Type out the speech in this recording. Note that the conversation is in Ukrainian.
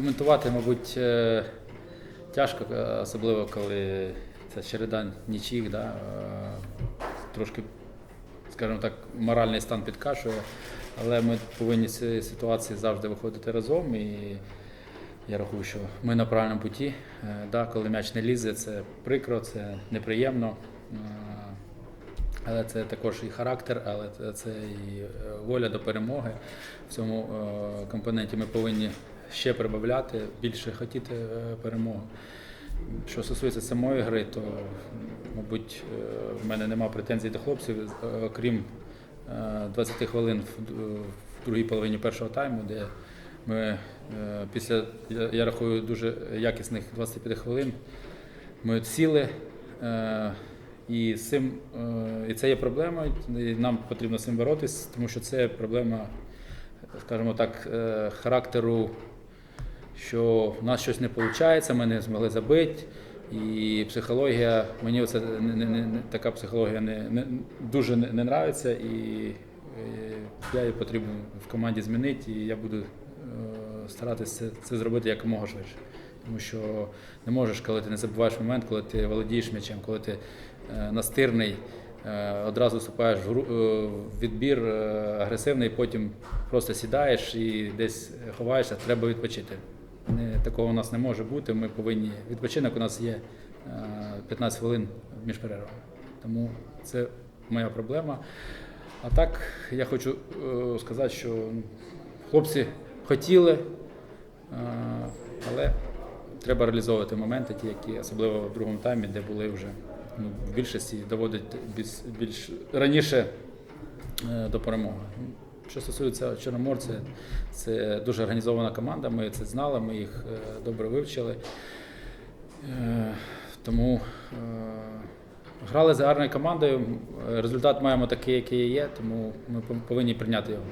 коментувати, мабуть, е, тяжко, е, особливо коли це череда нічих, да, е, трошки, скажімо так, моральний стан підкашує. Але ми повинні з цієї ситуації завжди виходити разом. І я рахую, що ми на правильному путі. Да, коли м'яч не лізе, це прикро, це неприємно. Але це також і характер, але це- і воля до перемоги. В цьому компоненті ми повинні ще прибавляти, більше хотіти е, перемоги. Що стосується самої гри, то, мабуть, е, в мене немає претензій до хлопців, е, окрім е, 20 хвилин в другій половині першого тайму, де ми після, я- рахую, дуже якісних 25 хвилин ми сіли. І, цим, і це є проблема, і нам потрібно з цим боротись, тому що це проблема, скажімо так, характеру, що в нас щось не виходить, ми не змогли забити. І психологія, мені оце не, не, не, така психологія не, не, дуже не, не нравиться, і е, я її потрібно в команді змінити, і я буду е, старатися це, це зробити якомога швидше. Тому що не можеш, коли ти не забуваєш момент, коли ти володієш м'ячем, коли ти е, настирний, е, одразу вступаєш в гру- е, відбір е, агресивний, потім просто сідаєш і десь ховаєшся, треба відпочити. Не, такого у нас не може бути. Ми повинні відпочинок. У нас є е, 15 хвилин між перервами. Тому це моя проблема. А так я хочу е, сказати, що хлопці хотіли, е, але треба реалізовувати моменти, ті, які особливо в другому таймі, де були вже ну, в більшості доводить більш, раніше е, до перемоги. Що стосується Чорноморця, це дуже організована команда. Ми це знали, ми їх е, добре вивчили. Е, Тому е, грали з гарною командою. Результат маємо такий, який є, тому ми повинні прийняти його.